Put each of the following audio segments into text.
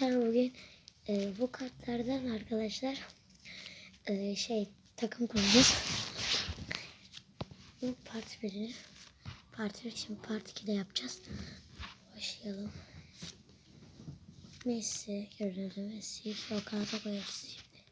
Arkadaşlar bugün e, bu kartlardan arkadaşlar e, şey takım kuracağız. Bu part 1'i part 1 şimdi part 2'de yapacağız. Başlayalım. Messi görüldü. Messi sol kanata koyarız şimdi.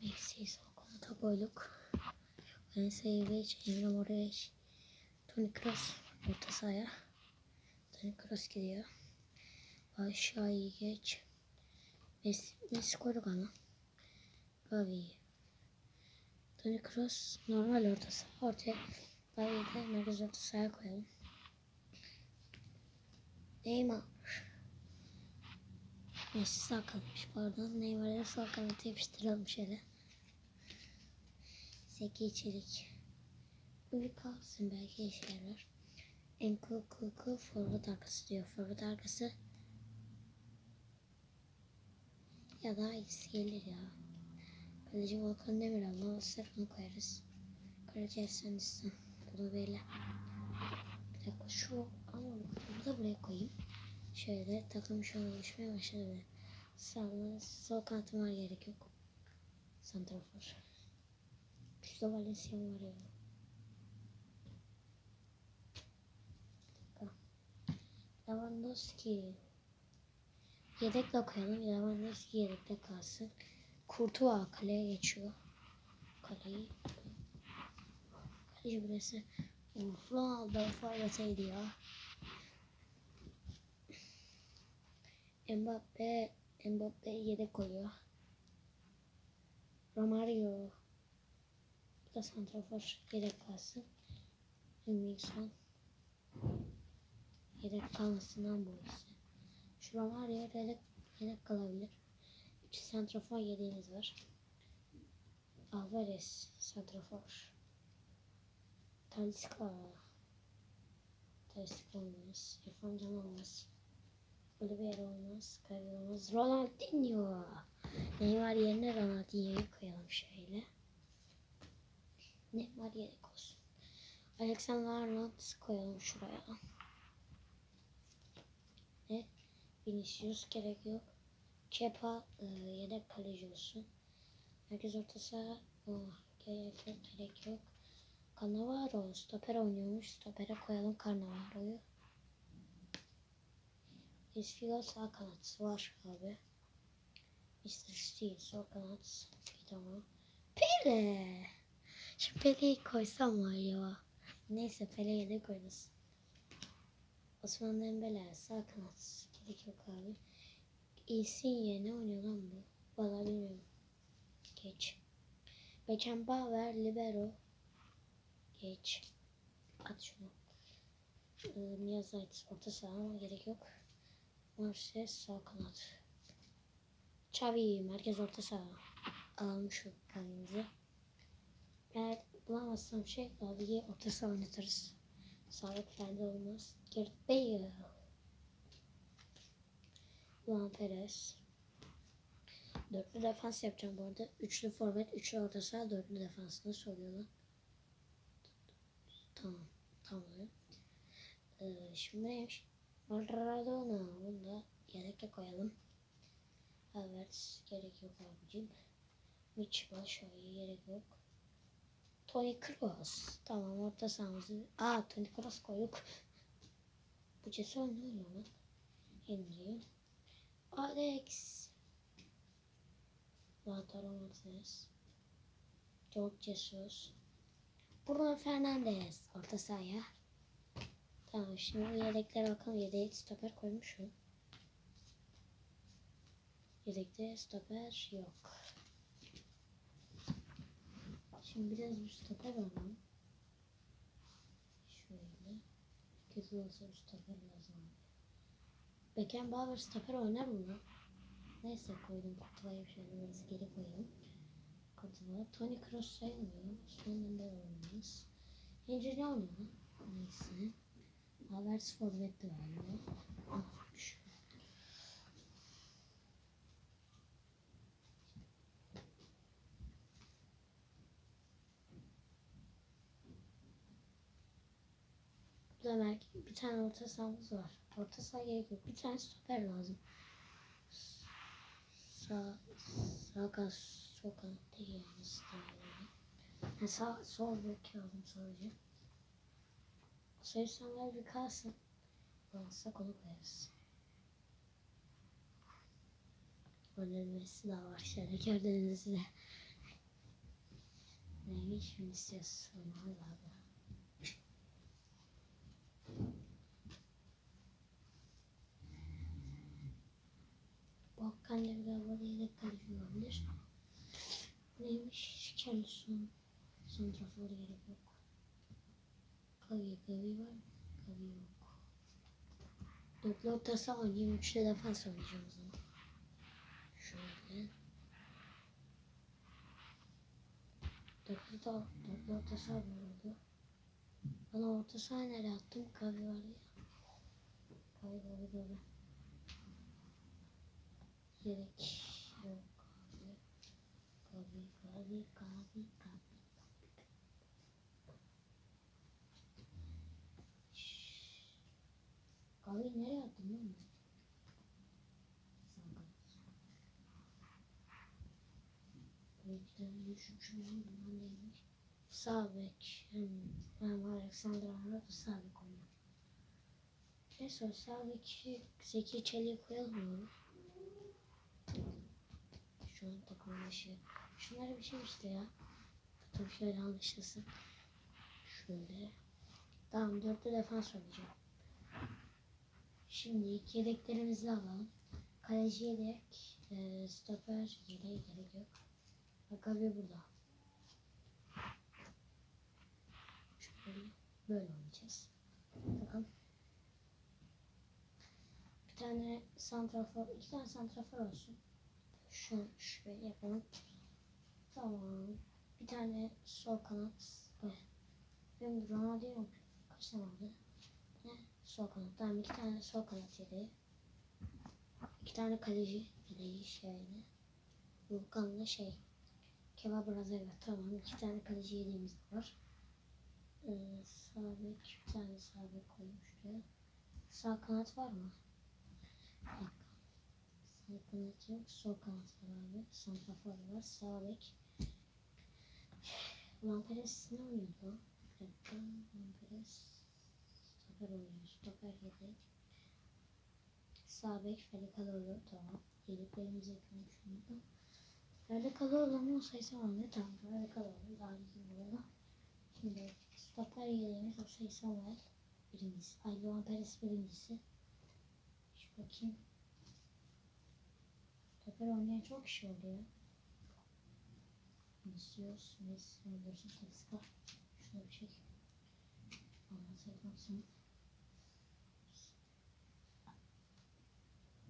Messi'yi sol kanata koyduk. Valencia'yı Emre Moric, Toni Kroos orta sahaya. Toni Kroos gidiyor. Aşağıya geç. Messi koyduk ama. Gavi. Toni Kroos normal orta saha. Ortaya Gavi'yi de merkez orta sahaya koyalım. Neymar. Messi sağ kalmış pardon. Neymar'a sağ kanatı yapıştıralım şöyle. Zeki. Bu bir kalsın belki işe yarar. En cool cool cool forward arkası diyor. Forward arkası ya daha iyisi gelir ya. Kaleci Volkan Demirel alırsak onu koyarız. Kaleci Efsanistan. Bunu böyle. Bir dakika şu ama bunu da buraya koyayım. Şöyle takım şu an oluşmaya başladı bile. Sağlı, sol kanatım var gerek yok. Santrafor. Güçlü Valencia var ya. Lewandowski. Yedekle koyalım. Lewandowski yedekte kalsın. Kurtuğa kaleye geçiyor. Kaleyi. Kaleci burası. Uf, Ronaldo forveteydi ya. Mbappe Mbappe yedek koyuyor. Romario bu da santrafor yedek kalsın. Wilson yedek kalmasından bu ikisi. Şu Romario yedek, yedek kalabilir. 3 santrafor yedeğimiz var. Alvarez santrafor. Talisca. Talisca olmaz. İrfan Can olmaz. Oliveira olmaz. Kavi olmaz. Ronaldinho. Neymar yerine Ronaldinho'yu koyalım şöyle. Neymar yedek olsun. Alexander Arnold koyalım şuraya. Ne? Vinicius gerek yok. Kepa e, yedek kaleci olsun. Herkes orta saha. Oh, gerek yok, gerek yok. Cannavaro stoper oynuyormuş. Stopere koyalım Cannavaro'yu. Esfigo sağ kanat var abi. Mr. Steel sol kanat. Tamam. Pele. Şu Pele'yi koysam var ya. Neyse Pele'ye de koyarız. Osman Dembele sağ kanat. Gerek yok abi. İyisin ne oynuyor lan bu? Valla bilmiyorum. Geç. Beckenbauer libero. Geç. At şunu. Ee, Miyazait orta saha ama gerek yok. Marses sağ kanat. Xavi merkez orta saha. Almış kendimizi. Eğer bulamazsam şey abiye orta saha oynatırız. Sağlık fende olmaz. Gareth Bale. Juan Perez. Dörtlü defans yapacağım bu arada. Üçlü forvet, üçlü orta saha, dörtlü defans. Nasıl? Tamam. Tamam. Ee, şimdi neymiş? Maradona. Bunu da yedekle koyalım. Evet. Gerek yok abicim. Mitch Başo'ya gerek yok. Toni Kroos. Tamam orta sahamızı. Aa Toni Kroos koyduk. Bu cesur ne oluyor lan? Henry. Alex. Lautaro Martinez. George Jesus. Bruno Fernandes. Orta sahaya. Tamam şimdi yedeklere bakalım. Yedek stoper koymuşum. Yedekte stoper yok. Şimdi biraz bir stoper alalım. Şöyle. Kötü olsa bir stoper lazım. Beckenbauer stoper oynar mı? Neyse koydum kutulayı şöyle biraz geri koyalım. Kutular. Tony Kroos sayılmıyor. Osman olmaz. Henry ne oynuyor? Neyse. Havertz forvetti galiba. Ah, şu. Ömer bir tane orta sahamız var. Orta saha gerek yok. Bir tane stoper lazım. Sağ, sağ kanat, sol kanat değil yani. Sağ, yani sağ, sol bek lazım sadece. Sayı Samuel bir kalsın. Olmazsa konu koyarız. Önlemesi daha var. Şöyle gördüğünüz üzere. Neymiş Vinicius Ronaldo. Balkan Devraları yedek kaleci olabilir. Neymiş? Kendisi santrafor gerek yok. Kavi, Kavi var? Kavi yok. Dörtlü orta saha oynayayım. Üçlü defans oynayacağım o zaman. Şöyle. Dörtlü, da, dörtlü orta saha mı oldu? Bana orta saha nereye attım? Kavi var ya. Kavi, Kavi, Kavi. Gerek yok abi. Kavi, Kavi, Kavi, Kavi. Kahveyi nereye attın lan ben? Bekten düşmüşüm bundan neymiş? Sağ bek. Hmm. Ben Alexander Arnold sağ bek oynuyor. Neyse sağ beki Zeki Çelik'i koyalım mı? Şu an takım başı. Şunlara bir şey işte ya. Tabii şöyle anlaşılsın. Şöyle. Tamam dörtlü defans oynayacağım. Şimdi yedeklerimizi alalım. Kaleci yedek, e, stoper yedeğe gerek yok. Akabi burada. Şöyle böyle oynayacağız. Bakalım. Bir tane santrafor, iki tane santrafor olsun. Şu şöyle yapalım. Tamam. Bir tane sol kanat. Benim Ronaldinho kaç tane oldu? Ne? Sol kanat. Tamam iki tane sol kanat yedeği. İki tane kaleci yedeği şeyde. Volkan'la şey. Kebap Razeva. Tamam iki tane kaleci yedeğimiz var. Ee, sağ. Bir tane sağ bek şuraya. Sağ kanat var mı? Bir kanat yok. Sol kanat var abi. Santrafor var. Sağ bek. Lamperes ne oynuyordu? Bir dakika. Lamperes. Stoper oynuyor. Stoper yedek. Sağ bek Felikaloğlu. Tamam. Yedeklerimizi yapalım şunu da. Felikaloğlu mu sayısı var mı? Tamam. Felikaloğlu. Daha iyi burada. Şimdi stoper yedeğimiz o sayı Samuel. Birincisi. Ay Luan Perez birincisi. Şu bakayım. Stoper oynayan çok kişi oldu ya. Vinicius, Messi, Anderson, Talisca. Şuna bir şey. Anlatayım sana.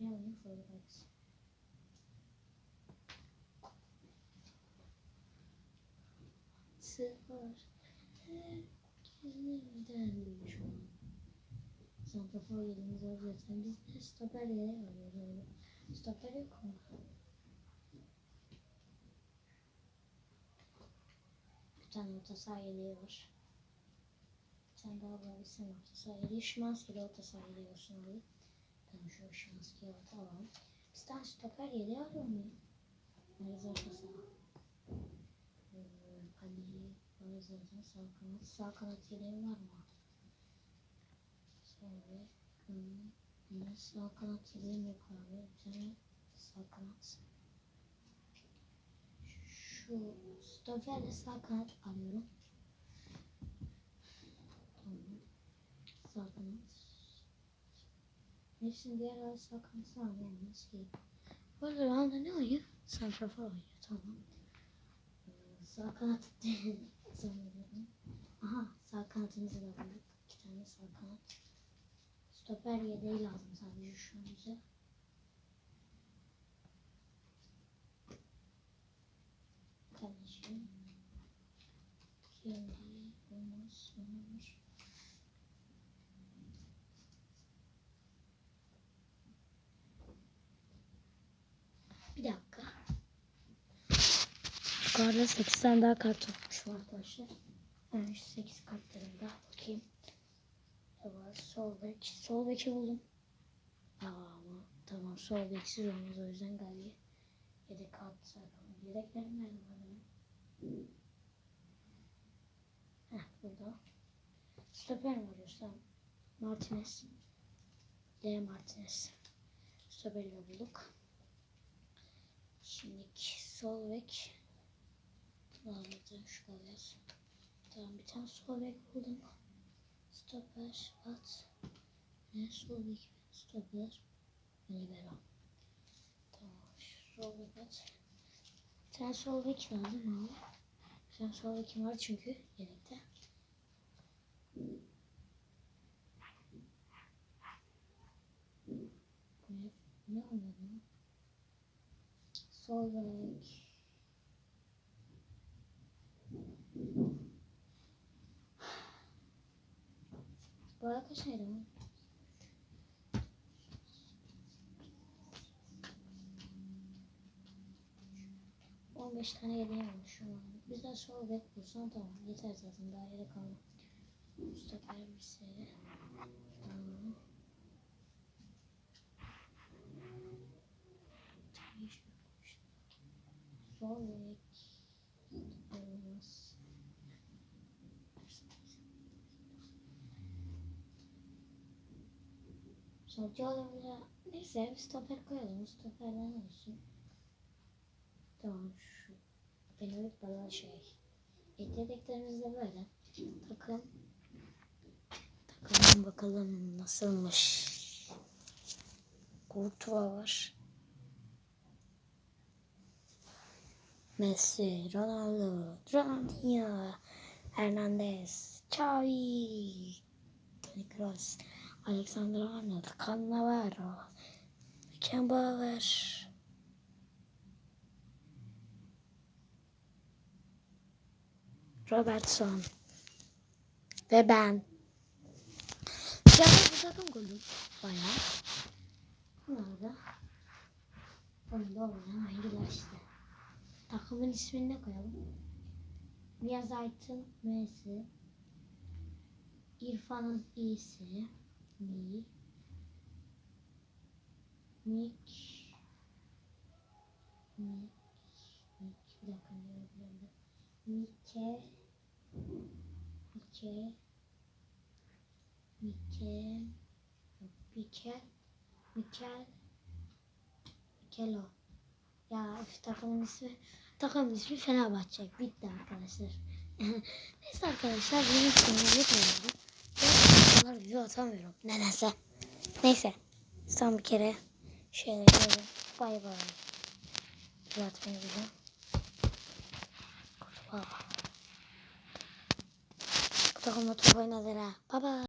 Ne oynayayım? Forvet. Sıfır. Herkesten şu an. Santrafor yerimiz var zaten. Biz de stoper yere alıyoruz yok mu? Bir tane orta saha yeleği var. Bir tane daha var. Bir tane orta saha yeleği. Şimanski de orta saha yeleği olsun abi. Ben şu Şimanski'yi orta alalım. Bir tane stoper yeleği arıyor muyum? Nerede orta saha? Ee, Ali, var zaten sağ kanat. Sağ kanat yeleği var mı? Şöyle. Hmm. Yine sağ kanat yeleğim yok abi. Tane sağ kanat. Şu stoperle sağ kanat arıyorum. Tamam. Sağ kanat. Hepsinin diğer arası sağ kanatı var mı? Nasıl ki? Bu arada Ronaldo ne oynuyor? Santrafor oynuyor. Tamam. Sağ kanat zannediyorum. Aha sağ kanatımızı da bulduk. İki tane sağ kanat. Stoper yedeği lazım sadece şu an bize. Kaleci. Kendi olmaz. Olmaz. Bir dakika. Yukarıda 8 tane daha kart olmuş arkadaşlar. Yani şu 8 kartlarım daha bakayım. Evet, sol bek. Sol beki buldum. Aa, ama tamam sol beksiz olmaz o yüzden galiba yedek kalktı bakalım. Yedeklerim nerede var benim? Heh burada. Stoper mi arıyorsam? Martinez. L Martinez. Stoper'i bulduk. Şimdi sol bek. Bağladı şu kadar. Tamam bir tane sol bek buldum. Stoper at. Ne sol bek? Stoper. Libero. Tamam. şu Sol bek tane sol bek lazım abi. Tane sol bekim var çünkü yedekte. Ne, ne oynadım? Sol bek. Bu kaç neydi bu? On beş tane yedeğim olmuş şu. Bizden sol bek bulsan tamam. Yeter zaten daha yedek kalma. Bir seri. Tamam. Sol bek. Olmaz. Solcu olabilir. Neyse bir stoper koyalım. Stoperden olsun. Tamam şu. Benim bana şey. Eklediklerimiz de böyle. Takım. Takım bakalım nasılmış. Kurtuva var. Messi, Ronaldo, Ronaldinho, Hernandez, Xavi, Toni Kroos, Alexander Arnold, Cannavaro, Beckenbauer, Robertson ve ben. Yani bu takım golü bayağı. Bunlar da oyunda oynayan hangiler işte. Takımın ismini de koyalım. Mia Zayt'ın M'si. İrfan'ın İ'si. Mi. Mik. Mik. Mik. Bir dakika ne yapıyorum? Mike. Mike. Mike. Mike. Mikel. Mikelo. Ya takımın ismi takımın ismi Fenerbahçe. Bitti arkadaşlar. Neyse arkadaşlar benim ismimi yapıyorum. Ben video atamıyorum. Nedense. Neyse. Son bir kere şöyle böyle bay bay. Video atmayı biliyorum. Kurtuğa. Takımla top oynadılar ha. Bye bye.